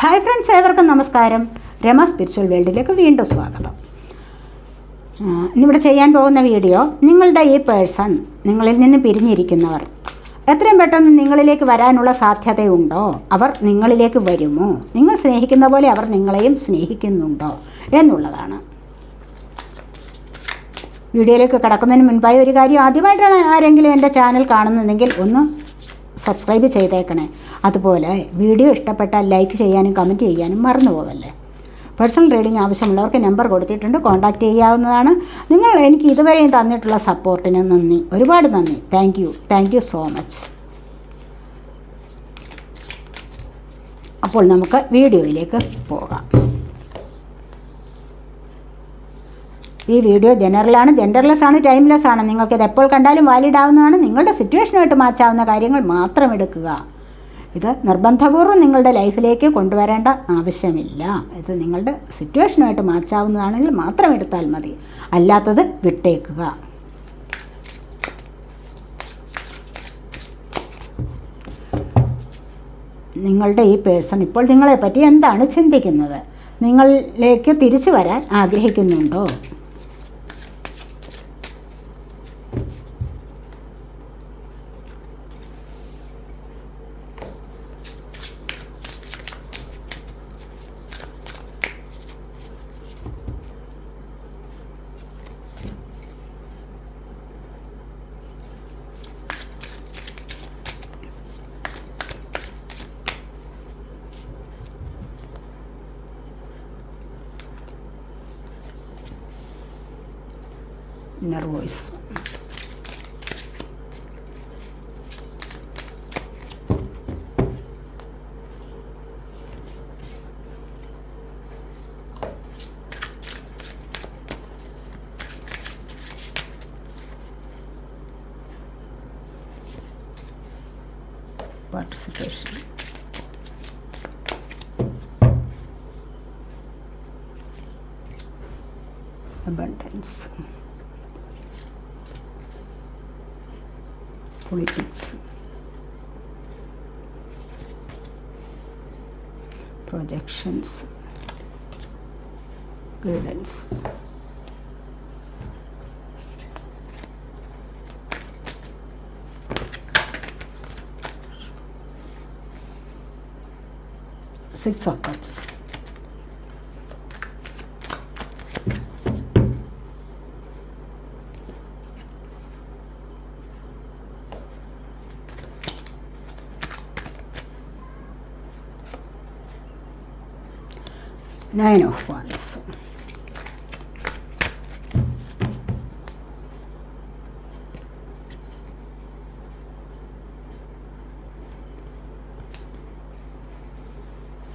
Hi friends ഏവർക്കും നമസ്കാരം. Rama spiritual വേൾഡിലേക്ക് വീണ്ടും സ്വാഗതം. ആ, ഇന്നിവിടെ ചെയ്യാൻ പോകുന്ന വീഡിയോ നിങ്ങളുടെ ഈ പേഴ്സൺ നിങ്ങളിൽ നിന്ന് പിരിഞ്ഞിരിക്കുന്നവർ. എത്രയും പെട്ടെന്ന് നിങ്ങളിലേക്ക് വരാനുള്ള സാധ്യതയുണ്ടോ? അവർ നിങ്ങളിലേക്ക് വരുമോ? നിങ്ങൾ സ്നേഹിക്കുന്ന പോലെ അവർ നിങ്ങളെയും സ്നേഹിക്കുന്നുണ്ടോ എന്നുള്ളതാണ്. വീഡിയോയിലേക്ക് കിടക്കുന്നതിന് മുൻപായി ഒരു കാര്യം ആദ്യമായിട്ടാണ് ആരെങ്കിലും എന്റെ ചാനൽ കാണുന്നതെങ്കിൽ ഒന്ന് സബ്സ്ക്രൈബ് ചെയ്തേക്കണേ. അതുപോലെ വീഡിയോ ഇഷ്ടപ്പെട്ടാൽ ലൈക്ക് ചെയ്യാനും കമന്റ് ചെയ്യാനും മറന്നു പോകല്ലേ. പേഴ്സണൽ റീഡിംഗ് ആവശ്യമുള്ളവർക്ക് നമ്പർ കൊടുത്തിട്ടുണ്ട് കോൺടാക്റ്റ് ചെയ്യാവുന്നതാണ്. നിങ്ങൾ എനിക്ക് ഇതുവരെയും തന്നിട്ടുള്ള സപ്പോർട്ടിന് നന്ദി. ഒരുപാട് നന്ദി. Thank you thank you so much അപ്പോൾ നമുക്ക് വീഡിയോയിലേക്ക് പോകാം. ഈ വീഡിയോ ജനറലാണ് ജെൻഡർലെസ് ആണ് ടൈംലെസ് ആണ് നിങ്ങൾക്ക് ഇത് എപ്പോൾ കണ്ടാലും വാലിഡ് ആവുന്നതാണ്. നിങ്ങളുടെ സിറ്റുവേഷനുമായിട്ട് മാച്ചാവുന്ന കാര്യങ്ങൾ മാത്രം എടുക്കുക. ഇത് നിർബന്ധപൂർവം നിങ്ങളുടെ ലൈഫിലേക്ക് കൊണ്ടുവരേണ്ട ആവശ്യമില്ല. ഇത് നിങ്ങളുടെ സിറ്റുവേഷനുമായിട്ട് മാച്ചാവുന്നതാണെങ്കിൽ മാത്രം എടുത്താൽ മതി. അല്ലാത്തത് വിട്ടേക്കുക. നിങ്ങളുടെ ഈ പേഴ്സൺ ഇപ്പോൾ നിങ്ങളെപ്പറ്റി എന്താണ് ചിന്തിക്കുന്നത്? നിങ്ങളിലേക്ക് തിരിച്ചു വരാൻ ആഗ്രഹിക്കുന്നുണ്ടോ? Inner voice Politics. Projections. Guidance. Six of Cups. Nine of Wands.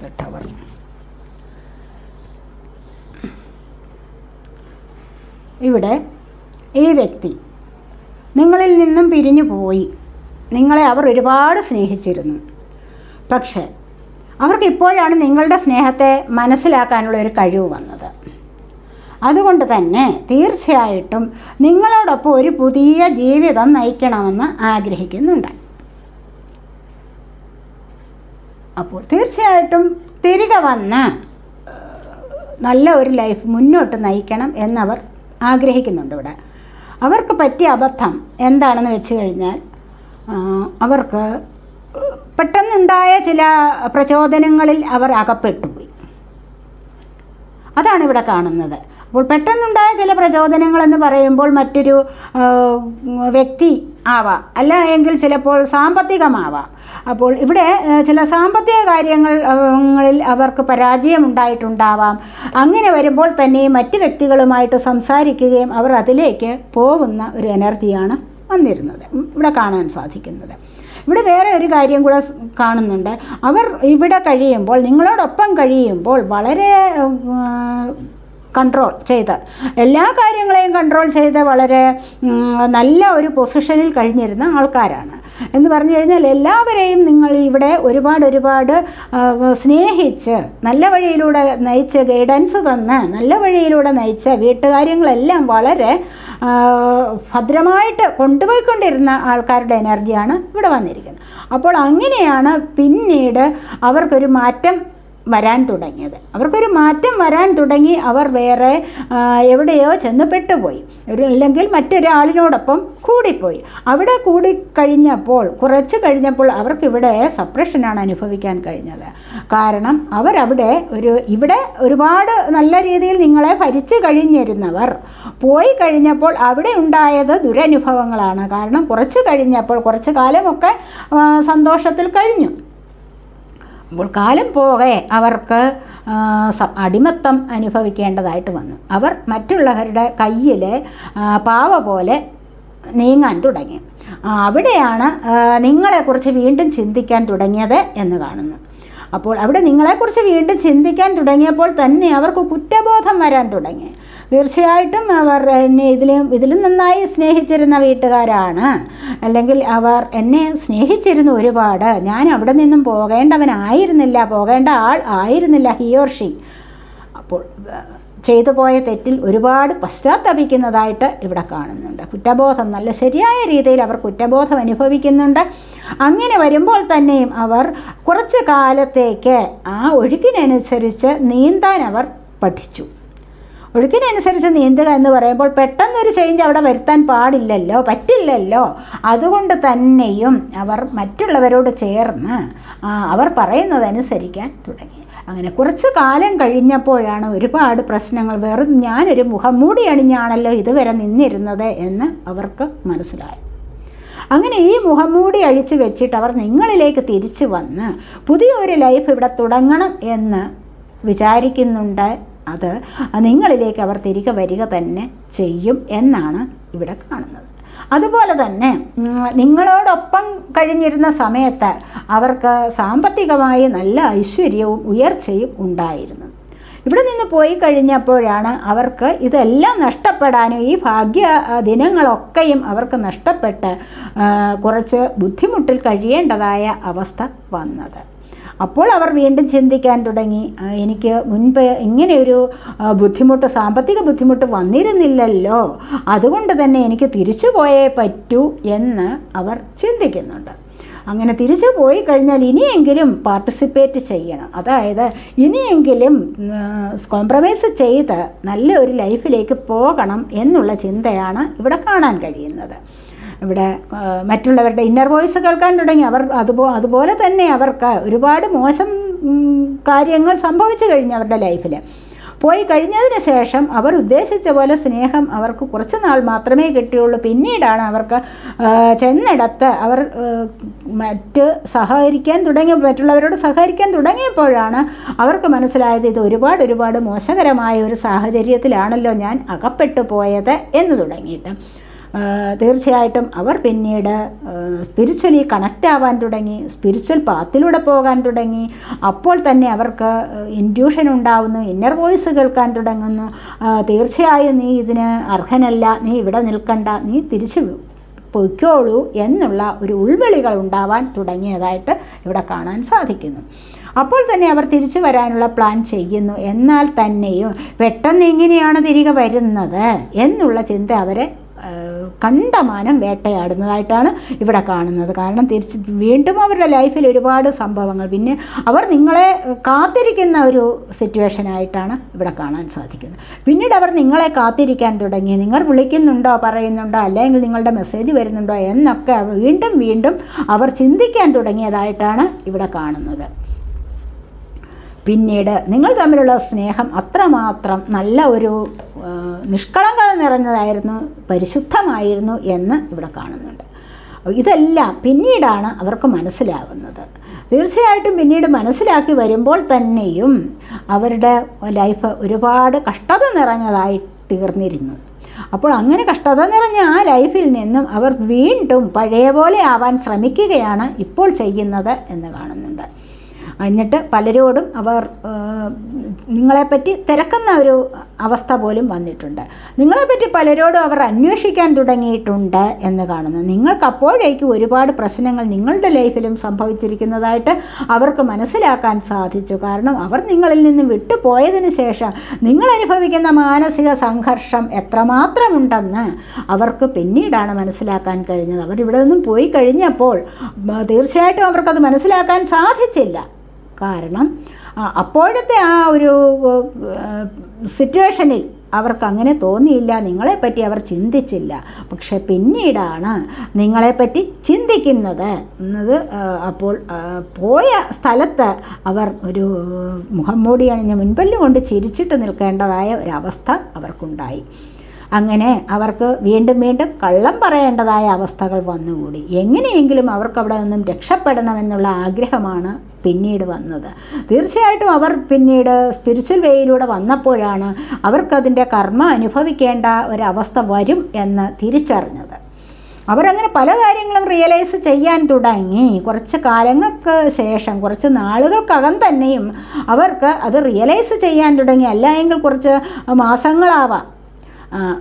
The Tower. ഇവിടെ ഈ വ്യക്തി നിങ്ങളിൽ നിന്നും പിരിഞ്ഞു പോയി നിങ്ങളെ അവർ ഒരുപാട് സ്നേഹിച്ചിരുന്നു പക്ഷേ അവർക്ക് ഇപ്പോഴാണ് നിങ്ങളുടെ സ്നേഹത്തെ മനസ്സിലാക്കാനുള്ള ഒരു കഴിവ് വന്നത്. അതുകൊണ്ട് തന്നെ തീർച്ചയായിട്ടും നിങ്ങളോടൊപ്പം ഒരു പുതിയ ജീവിതം നയിക്കണമെന്ന് ആഗ്രഹിക്കുന്നുണ്ട്. അപ്പോൾ തീർച്ചയായിട്ടും തിരികെ വന്ന് നല്ല ഒരു ലൈഫ് മുന്നോട്ട് നയിക്കണം എന്നവർ ആഗ്രഹിക്കുന്നുണ്ട് ഇവിടെ. അവർക്ക് പറ്റിയ അബദ്ധം എന്താണെന്ന് വെച്ച് കഴിഞ്ഞാൽ അവർക്ക് പെട്ടെന്നുണ്ടായ ചില പ്രചോദനങ്ങളിൽ അവർ അകപ്പെട്ടുപോയി അതാണ് ഇവിടെ കാണുന്നത്. അപ്പോൾ പെട്ടെന്നുണ്ടായ ചില പ്രചോദനങ്ങൾ എന്ന് പറയുമ്പോൾ മറ്റൊരു വ്യക്തി ആവാം. അല്ല എങ്കിൽ ചിലപ്പോൾ സാമ്പത്തികമാവാം. അപ്പോൾ ഇവിടെ ചില സാമ്പത്തിക കാര്യങ്ങളിൽ ങ്ങളിൽ അവർക്ക് പരാജയം ഉണ്ടായിട്ടുണ്ടാവാം അങ്ങനെ വരുമ്പോൾ തന്നെ മറ്റ് വ്യക്തികളുമായിട്ട് സംസാരിക്കുകയും അവർ അതിലേക്ക് പോകുന്ന ഒരു എനർജിയാണ് വന്നിരുന്നത്. ഇവിടെ കാണാൻ സാധിക്കുന്നത്. ഇവിടെ വേറെ ഒരു കാര്യം കൂടെ കാണുന്നുണ്ട്. അവർ ഇവിടെ കഴിയുമ്പോൾ നിങ്ങളോടൊപ്പം കഴിയുമ്പോൾ വളരെ കൺട്രോൾ ചെയ്ത്. എല്ലാ കാര്യങ്ങളെയും കൺട്രോൾ ചെയ്ത് വളരെ നല്ല ഒരു പൊസിഷനിൽ കഴിഞ്ഞിരുന്ന ആൾക്കാരാണ്. എന്ന് പറഞ്ഞു കഴിഞ്ഞാൽ എല്ലാവരെയും നിങ്ങൾ ഇവിടെ ഒരുപാട് ഒരുപാട് സ്നേഹിച്ച് നല്ല വഴിയിലൂടെ നയിച്ച് ഗൈഡൻസ് തന്ന് നല്ല വഴിയിലൂടെ നയിച്ച് വീട്ടുകാര്യങ്ങളെല്ലാം വളരെ ഭദ്രമായിട്ട് കൊണ്ടുപോയിക്കൊണ്ടിരുന്ന ആൾക്കാരുടെ എനർജിയാണ് ഇവിടെ വന്നിരിക്കുന്നത്. അപ്പോൾ അങ്ങനെയാണ് പിന്നീട് അവർക്കൊരു മാറ്റം വരാൻ തുടങ്ങിയത്. അവർക്കൊരു മാറ്റം വരാൻ തുടങ്ങി അവർ വേറെ എവിടെയോ ചെന്ന് പെട്ടുപോയി ഒരു അല്ലെങ്കിൽ മറ്റൊരാളിനോടൊപ്പം കൂടിപ്പോയി. അവിടെ കൂടി കഴിഞ്ഞപ്പോൾ കുറച്ച് കഴിഞ്ഞപ്പോൾ അവർക്കിവിടെ സപ്രഷനാണ് അനുഭവിക്കാൻ കഴിഞ്ഞത്. കാരണം അവരവിടെ ഒരു ഇവിടെ ഒരുപാട് നല്ല രീതിയിൽ നിങ്ങളെ ഭരിച്ചു കഴിഞ്ഞിരുന്നവർ. പോയി കഴിഞ്ഞപ്പോൾ അവിടെ ഉണ്ടായത് ദുരനുഭവങ്ങളാണ്. കാരണം കുറച്ച് കഴിഞ്ഞപ്പോൾ കുറച്ച് കാലമൊക്കെ സന്തോഷത്തിൽ കഴിഞ്ഞു. അപ്പോൾ കാലം പോകെ അവർക്ക് അടിമത്തം അനുഭവിക്കേണ്ടതായിട്ട് വന്നു. അവർ മറ്റുള്ളവരുടെ കയ്യിൽ പാവ പോലെ നീങ്ങാൻ തുടങ്ങി. അവിടെയാണ് നിങ്ങളെക്കുറിച്ച് വീണ്ടും ചിന്തിക്കാൻ തുടങ്ങിയത് എന്ന് കാണുന്നു. അപ്പോൾ അവിടെ നിങ്ങളെക്കുറിച്ച് വീണ്ടും ചിന്തിക്കാൻ തുടങ്ങിയപ്പോൾ തന്നെ അവർക്ക് കുറ്റബോധം വരാൻ തുടങ്ങി. തീർച്ചയായിട്ടും അവർ എന്നെ ഇതിലും ഇതിലും നന്നായി സ്നേഹിച്ചിരുന്ന വീട്ടുകാരാണ്. അല്ലെങ്കിൽ അവർ എന്നെ സ്നേഹിച്ചിരുന്നു ഒരുപാട്. ഞാൻ അവിടെ നിന്നും പോകേണ്ടവനായിരുന്നില്ല പോകേണ്ട ആൾ ആയിരുന്നില്ല ഹിയോർഷി അപ്പോൾ ചെയ്തു പോയ തെറ്റിൽ ഒരുപാട് പശ്ചാത്തപിക്കുന്നതായിട്ട് ഇവിടെ കാണുന്നുണ്ട്. കുറ്റബോധം നല്ല ശരിയായ രീതിയിൽ അവർ കുറ്റബോധം അനുഭവിക്കുന്നുണ്ട്. അങ്ങനെ വരുമ്പോൾ തന്നെയും അവർ കുറച്ച് കാലത്തേക്ക് ആ ഒഴുക്കിനനുസരിച്ച് നീന്താൻ അവർ പഠിച്ചു. ഒഴുക്കിനനുസരിച്ച് നീന്തുക എന്ന് പറയുമ്പോൾ പെട്ടെന്നൊരു ചേഞ്ച് അവിടെ വരുത്താൻ പാടില്ലല്ലോ പറ്റില്ലല്ലോ. അതുകൊണ്ട് തന്നെയും അവർ മറ്റുള്ളവരോട് ചേർന്ന് അവർ പറയുന്നതനുസരിക്കാൻ തുടങ്ങി. അങ്ങനെ കുറച്ച് കാലം കഴിഞ്ഞപ്പോഴാണ് ഒരുപാട് പ്രശ്നങ്ങൾ. വെറും ഞാനൊരു മുഖംമൂടി അണിഞ്ഞാണല്ലോ ഇതുവരെ നിന്നിരുന്നത് എന്ന് അവർക്ക് മനസ്സിലായി. അങ്ങനെ ഈ മുഖംമൂടി അഴിച്ചു വെച്ചിട്ട് അവർ നിങ്ങളിലേക്ക് തിരിച്ചു വന്ന് പുതിയൊരു ലൈഫ് ഇവിടെ തുടങ്ങണം എന്ന് വിചാരിക്കുന്നുണ്ട്. അത് നിങ്ങളിലേക്ക് അവർ തിരികെ വരിക തന്നെ ചെയ്യും എന്നാണ് ഇവിടെ കാണുന്നത്. അതുപോലെ തന്നെ നിങ്ങളോടൊപ്പം കഴിഞ്ഞിരുന്ന സമയത്ത് അവർക്ക് സാമ്പത്തികമായി നല്ല ഐശ്വര്യവും ഉയർച്ചയും ഉണ്ടായിരുന്നു. ഇവിടെ നിന്ന് പോയി കഴിഞ്ഞപ്പോഴാണ് അവർക്ക് ഇതെല്ലാം നഷ്ടപ്പെടാനും ഈ ഭാഗ്യ ദിനങ്ങളൊക്കെയും അവർക്ക് നഷ്ടപ്പെട്ട് കുറച്ച് ബുദ്ധിമുട്ടിൽ കഴിയേണ്ടതായ അവസ്ഥ വന്നത്. അപ്പോൾ അവർ വീണ്ടും ചിന്തിക്കാൻ തുടങ്ങി. എനിക്ക് മുൻപ് ഇങ്ങനെയൊരു ബുദ്ധിമുട്ട് സാമ്പത്തിക ബുദ്ധിമുട്ട് വന്നിരുന്നില്ലല്ലോ. അതുകൊണ്ട് തന്നെ എനിക്ക് തിരിച്ചു പോയേ പറ്റൂ എന്ന് അവർ ചിന്തിക്കുന്നുണ്ട്. അങ്ങനെ തിരിച്ചു പോയി കഴിഞ്ഞാൽ ഇനിയെങ്കിലും പാർട്ടിസിപ്പേറ്റ് ചെയ്യണം. അതായത് ഇനിയെങ്കിലും കോംപ്രമൈസ് ചെയ്ത് നല്ല ഒരു ലൈഫിലേക്ക് പോകണം എന്നുള്ള ചിന്തയാണ് ഇവിടെ കാണാൻ കഴിയുന്നത്. ഇവിടെ മറ്റുള്ളവരുടെ ഇന്നർ വോയിസ് കേൾക്കാൻ തുടങ്ങി. അവർ അതുപോ അതുപോലെ തന്നെ അവർക്ക് ഒരുപാട് മോശം കാര്യങ്ങൾ സംഭവിച്ചു കഴിഞ്ഞു അവരുടെ ലൈഫിൽ പോയി കഴിഞ്ഞതിന് ശേഷം അവർ ഉദ്ദേശിച്ച പോലെ സ്നേഹം അവർക്ക് കുറച്ച് നാൾ മാത്രമേ കിട്ടിയുള്ളൂ. പിന്നീടാണ് അവർക്ക് ചെന്നിടത്ത് അവർ മറ്റ് സഹകരിക്കാൻ തുടങ്ങിയ മറ്റുള്ളവരോട് സഹകരിക്കാൻ തുടങ്ങിയപ്പോഴാണ് അവർക്ക് മനസ്സിലായത് ഇത് ഒരുപാട് ഒരുപാട് മോശകരമായ ഒരു സാഹചര്യത്തിലാണല്ലോ ഞാൻ അകപ്പെട്ടു പോയത് എന്ന് തുടങ്ങിയിട്ട്. തീർച്ചയായിട്ടും അവർ പിന്നീട് സ്പിരിച്വലി കണക്റ്റ് ആവാൻ തുടങ്ങി സ്പിരിച്വൽ പാത്തിലൂടെ പോകാൻ തുടങ്ങി. അപ്പോൾ തന്നെ അവർക്ക് ഇൻഡ്യൂഷൻ ഉണ്ടാവുന്നു ഇന്നർ വോയിസ് കേൾക്കാൻ തുടങ്ങുന്നു. തീർച്ചയായും നീ ഇതിന് അർഹനല്ല നീ ഇവിടെ നിൽക്കണ്ട നീ തിരിച്ചു പൊയ്ക്കോളൂ എന്നുള്ള ഒരു ഉൾവിളികൾ ഉണ്ടാവാൻ തുടങ്ങിയതായിട്ട് ഇവിടെ കാണാൻ സാധിക്കുന്നു. അപ്പോൾ തന്നെ അവർ തിരിച്ചു വരാനുള്ള പ്ലാൻ ചെയ്യുന്നു. എന്നാൽ തന്നെയും പെട്ടെന്ന് എങ്ങനെയാണ് തിരികെ വരുന്നത് എന്നുള്ള ചിന്ത അവരെ കണ്ടമാനം വേട്ടയാടുന്നതായിട്ടാണ് ഇവിടെ കാണുന്നത്. കാരണം തിരിച്ച് വീണ്ടും അവരുടെ ലൈഫിൽ ഒരുപാട് സംഭവങ്ങൾ. പിന്നെ അവർ നിങ്ങളെ കാത്തിരിക്കുന്ന ഒരു സിറ്റുവേഷനായിട്ടാണ് ഇവിടെ കാണാൻ സാധിക്കുന്നത്. പിന്നീട് അവർ നിങ്ങളെ കാത്തിരിക്കാൻ തുടങ്ങി. നിങ്ങൾ വിളിക്കുന്നുണ്ടോ പറയുന്നുണ്ടോ അല്ലെങ്കിൽ നിങ്ങളുടെ മെസ്സേജ് വരുന്നുണ്ടോ എന്നൊക്കെ വീണ്ടും വീണ്ടും അവർ ചിന്തിക്കാൻ തുടങ്ങിയതായിട്ടാണ് ഇവിടെ കാണുന്നത്. പിന്നീട് നിങ്ങൾ തമ്മിലുള്ള സ്നേഹം അത്രമാത്രം നല്ല ഒരു നിഷ്കളങ്കത നിറഞ്ഞതായിരുന്നു പരിശുദ്ധമായിരുന്നു എന്ന് ഇവിടെ കാണുന്നുണ്ട്. ഇതെല്ലാം പിന്നീടാണ് അവർക്ക് മനസ്സിലാകുന്നത് തീർച്ചയായിട്ടും പിന്നീട് മനസ്സിലാക്കി വരുമ്പോൾ തന്നെയും അവരുടെ ലൈഫ് ഒരുപാട് കഷ്ടത നിറഞ്ഞതായി തീർന്നിരുന്നു. അപ്പോൾ അങ്ങനെ കഷ്ടത നിറഞ്ഞ ആ ലൈഫിൽ നിന്നും അവർ വീണ്ടും പഴയ പോലെ ആവാൻ ശ്രമിക്കുകയാണ് ഇപ്പോൾ ചെയ്യുന്നത് എന്ന് കാണുന്നുണ്ട്. എന്നിട്ട് പലരോടും അവർ നിങ്ങളെപ്പറ്റി തിരക്കുന്ന ഒരു അവസ്ഥ പോലും വന്നിട്ടുണ്ട്. നിങ്ങളെപ്പറ്റി പലരോടും അവർ അന്വേഷിക്കാൻ തുടങ്ങിയിട്ടുണ്ട് എന്ന് കാണുന്നു. നിങ്ങൾക്ക് അപ്പോഴേക്കും ഒരുപാട് പ്രശ്നങ്ങൾ നിങ്ങളുടെ ലൈഫിലും സംഭവിച്ചിരിക്കുന്നതായിട്ട് അവർക്ക് മനസ്സിലാക്കാൻ സാധിച്ചു. കാരണം അവർ നിങ്ങളിൽ നിന്ന് വിട്ടുപോയതിനു ശേഷം നിങ്ങൾ അനുഭവിക്കുന്ന മാനസിക സംഘർഷം എത്രമാത്രം ഉണ്ടെന്ന് അവർക്ക് പിന്നീടാണ് മനസ്സിലാക്കാൻ കഴിഞ്ഞത്. അവർ ഇവിടെ നിന്നും പോയി കഴിഞ്ഞപ്പോൾ തീർച്ചയായിട്ടും അവർക്കത് മനസ്സിലാക്കാൻ സാധിച്ചില്ല. കാരണം അപ്പോഴത്തെ ആ ഒരു സിറ്റുവേഷനിൽ അവർക്ക് അങ്ങനെ തോന്നിയില്ല നിങ്ങളെപ്പറ്റി അവർ ചിന്തിച്ചില്ല. പക്ഷെ പിന്നീടാണ് നിങ്ങളെപ്പറ്റി ചിന്തിക്കുന്നത് എന്നത് അപ്പോൾ പോയ സ്ഥലത്ത് അവർ ഒരു മുഖം മൂടി അണിഞ്ഞ് മുൻപല്ല് കൊണ്ട് ചിരിച്ചിട്ട് നിൽക്കേണ്ടതായ ഒരവസ്ഥ അവർക്കുണ്ടായി. അങ്ങനെ അവർക്ക് വീണ്ടും വീണ്ടും കള്ളം പറയേണ്ടതായ അവസ്ഥകൾ വന്നുകൂടി. എങ്ങനെയെങ്കിലും അവർക്കവിടെ നിന്നും രക്ഷപ്പെടണമെന്നുള്ള ആഗ്രഹമാണ് പിന്നീട് വന്നത്. തീർച്ചയായിട്ടും അവർ പിന്നീട് സ്പിരിച്വൽ വേയിലൂടെ വന്നപ്പോഴാണ് അവർക്കതിന്റെ കർമ്മ അനുഭവിക്കേണ്ട ഒരവസ്ഥ വരും എന്ന് തിരിച്ചറിഞ്ഞത്. അവരങ്ങനെ പല കാര്യങ്ങളും റിയലൈസ് ചെയ്യാൻ തുടങ്ങി. കുറച്ച് കാലങ്ങൾക്ക് ശേഷം കുറച്ച് നാളുകൾക്കകം തന്നെയും അവർക്ക് അത് റിയലൈസ് ചെയ്യാൻ തുടങ്ങി. അല്ല എങ്കിൽ കുറച്ച് മാസങ്ങളാവാം.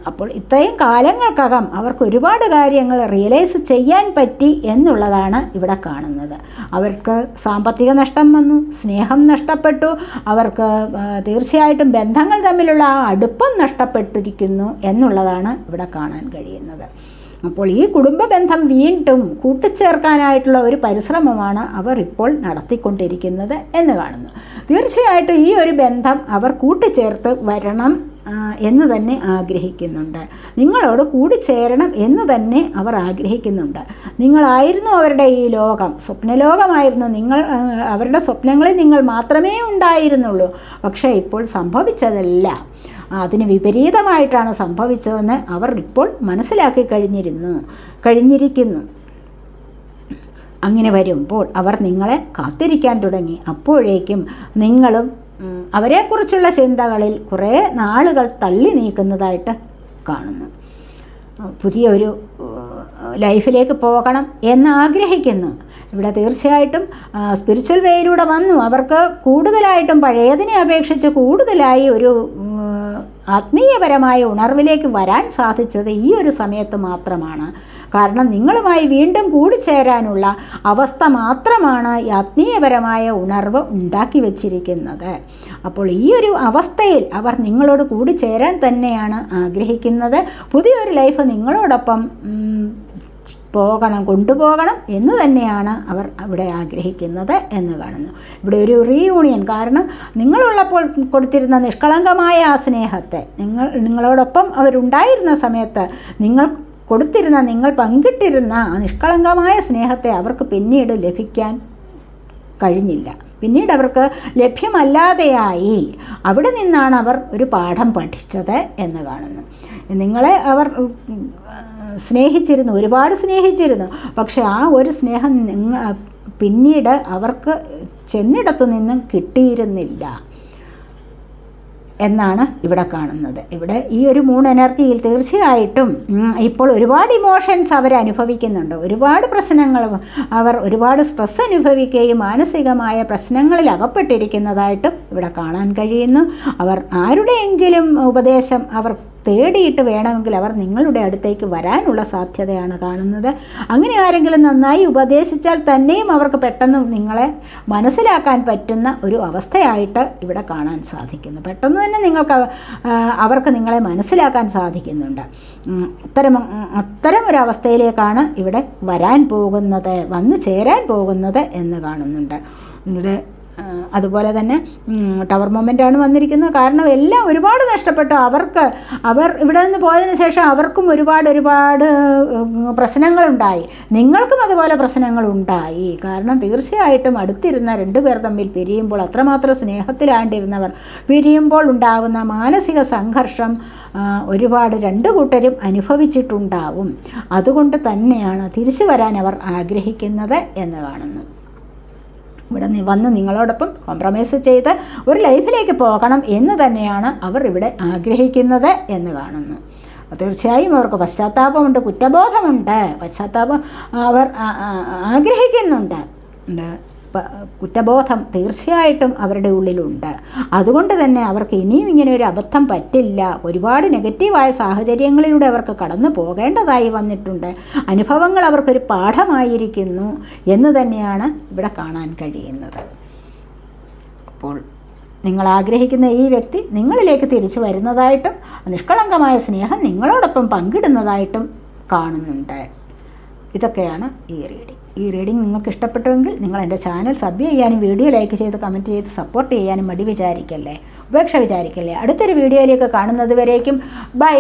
അപ്പോൾ ഇത്രയും കാലങ്ങൾക്കകം അവർക്ക് ഒരുപാട് കാര്യങ്ങൾ റിയലൈസ് ചെയ്യാൻ പറ്റി എന്നുള്ളതാണ് ഇവിടെ കാണുന്നത്. അവർക്ക് സാമ്പത്തിക നഷ്ടം വന്നു സ്നേഹം നഷ്ടപ്പെട്ടു അവർക്ക് തീർച്ചയായിട്ടും ബന്ധങ്ങൾ തമ്മിലുള്ള ആ അടുപ്പം നഷ്ടപ്പെട്ടിരിക്കുന്നു എന്നുള്ളതാണ് ഇവിടെ കാണാൻ കഴിയുന്നത്. അപ്പോൾ ഈ കുടുംബ ബന്ധം വീണ്ടും കൂട്ടിച്ചേർക്കാനായിട്ടുള്ള ഒരു പരിശ്രമമാണ് അവർ ഇപ്പോൾ നടത്തിക്കൊണ്ടിരിക്കുന്നത് എന്ന് കാണുന്നു. തീർച്ചയായിട്ടും ഈ ഒരു ബന്ധം അവർ കൂട്ടിച്ചേർത്ത് വരണം എന്ന് തന്നെ ആഗ്രഹിക്കുന്നുണ്ട്. നിങ്ങളോട് കൂടിച്ചേരണം എന്ന് തന്നെ അവർ ആഗ്രഹിക്കുന്നുണ്ട്. നിങ്ങളായിരുന്നു അവരുടെ ഈ ലോകം. സ്വപ്നലോകമായിരുന്നു നിങ്ങൾ അവരുടെ സ്വപ്നങ്ങളിൽ നിങ്ങൾ മാത്രമേ ഉണ്ടായിരുന്നുള്ളൂ. പക്ഷേ ഇപ്പോൾ സംഭവിച്ചതല്ല. അതിന് വിപരീതമായിട്ടാണ് സംഭവിച്ചതെന്ന് അവർ ഇപ്പോൾ മനസ്സിലാക്കി കഴിഞ്ഞിരുന്നു കഴിഞ്ഞിരിക്കുന്നു. അങ്ങനെ വരുമ്പോൾ അവർ നിങ്ങളെ കാത്തിരിക്കാൻ തുടങ്ങി. അപ്പോഴേക്കും നിങ്ങളും അവരെക്കുറിച്ചുള്ള ചിന്തകളിൽ കുറേ നാളുകൾ തള്ളി നീക്കുന്നതായിട്ട് കാണുന്നു. പുതിയൊരു ഒരു ലൈഫിലേക്ക് പോകണം എന്ന് ആഗ്രഹിക്കുന്നു ഇവിടെ തീർച്ചയായിട്ടും സ്പിരിച്വൽ വേയിലൂടെ വന്നു. അവർക്ക് കൂടുതലായിട്ടും പഴയതിനെ അപേക്ഷിച്ച് കൂടുതലായി ഒരു ആത്മീയപരമായ ഉണർവിലേക്ക് വരാൻ സാധിച്ചത് ഈ ഒരു സമയത്ത് മാത്രമാണ്. കാരണം നിങ്ങളുമായി വീണ്ടും കൂടിച്ചേരാനുള്ള അവസ്ഥ മാത്രമാണ് ഈ ആത്മീയപരമായ ഉണർവ് ഉണ്ടാക്കി വച്ചിരിക്കുന്നത്. അപ്പോൾ ഈ ഒരു അവസ്ഥയിൽ അവർ നിങ്ങളോട് കൂടിച്ചേരാൻ തന്നെയാണ് ആഗ്രഹിക്കുന്നത്. പുതിയൊരു ലൈഫ് നിങ്ങളോടൊപ്പം പോകണം കൊണ്ടുപോകണം എന്ന് തന്നെയാണ് അവർ അവിടെ ആഗ്രഹിക്കുന്നത് എന്ന് കാണുന്നു. ഇവിടെ ഒരു റീയൂണിയൻ കാരണം നിങ്ങളുള്ളപ്പോൾ കൊടുത്തിരുന്ന നിഷ്കളങ്കമായ ആ സ്നേഹത്തെ നിങ്ങൾ നിങ്ങളോടൊപ്പം അവരുണ്ടായിരുന്ന സമയത്ത് നിങ്ങൾ കൊടുത്തിരുന്ന നിങ്ങൾ പങ്കിട്ടിരുന്ന നിഷ്കളങ്കമായ സ്നേഹത്തെ അവർക്ക് പിന്നീട് ലഭിക്കാൻ കഴിഞ്ഞില്ല. പിന്നീട് അവർക്ക് ലഭ്യമല്ലാതെയായി അവിടെ നിന്നാണ് അവർ ഒരു പാഠം പഠിച്ചത് എന്ന് കാണുന്നു. നിങ്ങളെ അവർ സ്നേഹിച്ചിരുന്നു ഒരുപാട് സ്നേഹിച്ചിരുന്നു. പക്ഷെ ആ ഒരു സ്നേഹം പിന്നീട് അവർക്ക് ചെന്നിടത്തു നിന്നും കിട്ടിയിരുന്നില്ല. എന്നാണ് ഇവിടെ കാണുന്നത്. ഇവിടെ ഈ ഒരു മൂൺ എനർജിയിൽ തീർച്ചയായിട്ടും ഇപ്പോൾ ഒരുപാട് ഇമോഷൻസ് അവർ അനുഭവിക്കുന്നുണ്ട്. ഒരുപാട് പ്രശ്നങ്ങൾ അവർ ഒരുപാട് സ്ട്രെസ് അനുഭവിക്കുകയും മാനസികമായ പ്രശ്നങ്ങളിൽ അകപ്പെട്ടിരിക്കുന്നതായിട്ടും ഇവിടെ കാണാൻ കഴിയുന്നു. അവർ ആരുടെയെങ്കിലും ഉപദേശം അവർ തേടിയിട്ട് വേണമെങ്കിൽ അവർ നിങ്ങളുടെ അടുത്തേക്ക് വരാനുള്ള സാധ്യതയാണ് കാണുന്നത്. അങ്ങനെ ആരെങ്കിലും നന്നായി ഉപദേശിച്ചാൽ തന്നെയും അവർക്ക് പെട്ടെന്ന് നിങ്ങളെ മനസ്സിലാക്കാൻ പറ്റുന്ന ഒരു അവസ്ഥയായിട്ട് ഇവിടെ കാണാൻ സാധിക്കുന്നു. പെട്ടെന്ന് തന്നെ നിങ്ങൾക്ക് അവർക്ക് നിങ്ങളെ മനസ്സിലാക്കാൻ സാധിക്കുന്നുണ്ട്. അത്തരം അത്തരം ഒരു അവസ്ഥയിലേക്കാണ് ഇവിടെ വരാൻ പോകുന്നത് വന്നു ചേരാൻ പോകുന്നത് എന്ന് കാണുന്നുണ്ട്. ഇവിടെ അതുപോലെ തന്നെ ടവർ മൊമെന്റാണ് വന്നിരിക്കുന്നത്. കാരണം എല്ലാം ഒരുപാട് നഷ്ടപ്പെട്ടു. അവർക്ക് അവർ ഇവിടെ നിന്ന് പോയതിന് ശേഷം അവർക്കും ഒരുപാട് ഒരുപാട് പ്രശ്നങ്ങളുണ്ടായി. നിങ്ങൾക്കും അതുപോലെ പ്രശ്നങ്ങളുണ്ടായി. കാരണം തീർച്ചയായിട്ടും അടുത്തിരുന്ന രണ്ടു പേർ തമ്മിൽ പിരിയുമ്പോൾ അത്രമാത്രം സ്നേഹത്തിലാണ്ടിരുന്നവർ പിരിയുമ്പോൾ ഉണ്ടാകുന്ന മാനസിക സംഘർഷം ഒരുപാട് രണ്ടു കൂട്ടരും അനുഭവിച്ചിട്ടുണ്ടാവും. അതുകൊണ്ട് തന്നെയാണ് തിരിച്ചു വരാൻ അവർ ആഗ്രഹിക്കുന്നത് എന്ന് കാണുന്നു. ഇവിടെ വന്ന് നിങ്ങളോടൊപ്പം കോംപ്രമൈസ് ചെയ്ത് ഒരു ലൈഫിലേക്ക് പോകണം എന്ന് തന്നെയാണ് അവർ ഇവിടെ ആഗ്രഹിക്കുന്നത് എന്ന് കാണുന്നു. തീർച്ചയായും അവർക്ക് പശ്ചാത്താപമുണ്ട് കുറ്റബോധമുണ്ട്. പശ്ചാത്താപം അവർ ആഗ്രഹിക്കുന്നുണ്ട്. ഉണ്ട്. കുറ്റബോധം തീർച്ചയായിട്ടും അവരുടെ ഉള്ളിലുണ്ട്. അതുകൊണ്ട് തന്നെ അവർക്ക് ഇനിയും ഇങ്ങനെ ഒരു അബദ്ധം പറ്റില്ല. ഒരുപാട് നെഗറ്റീവായ സാഹചര്യങ്ങളിലൂടെ അവർക്ക് കടന്നു പോകേണ്ടതായി വന്നിട്ടുണ്ട്. അനുഭവങ്ങൾ അവർക്കൊരു പാഠമായിരിക്കുന്നു എന്ന് തന്നെയാണ് ഇവിടെ കാണാൻ കഴിയുന്നത്. അപ്പോൾ നിങ്ങൾ ആഗ്രഹിക്കുന്ന ഈ വ്യക്തി നിങ്ങളിലേക്ക് തിരിച്ചു വരുന്നതായിട്ടും നിഷ്കളങ്കമായ സ്നേഹം നിങ്ങളോടൊപ്പം പങ്കിടുന്നതായിട്ടും കാണുന്നുണ്ട്. ഇതൊക്കെയാണ് ഈ റീഡിംഗ് ഈ റീഡിംഗ് നിങ്ങൾക്ക് ഇഷ്ടപ്പെട്ടുവെങ്കിൽ നിങ്ങൾ എന്റെ ചാനൽ സബ് ചെയ്യാനും വീഡിയോ ലൈക്ക് ചെയ്ത് കമന്റ് ചെയ്ത് സപ്പോർട്ട് ചെയ്യാനും മടി വിചാരിക്കല്ലേ? ഉപേക്ഷ വിചാരിക്കല്ലേ? അടുത്തൊരു വീഡിയോയിലേക്ക് കാണുന്നത് വരേക്കും. ബൈ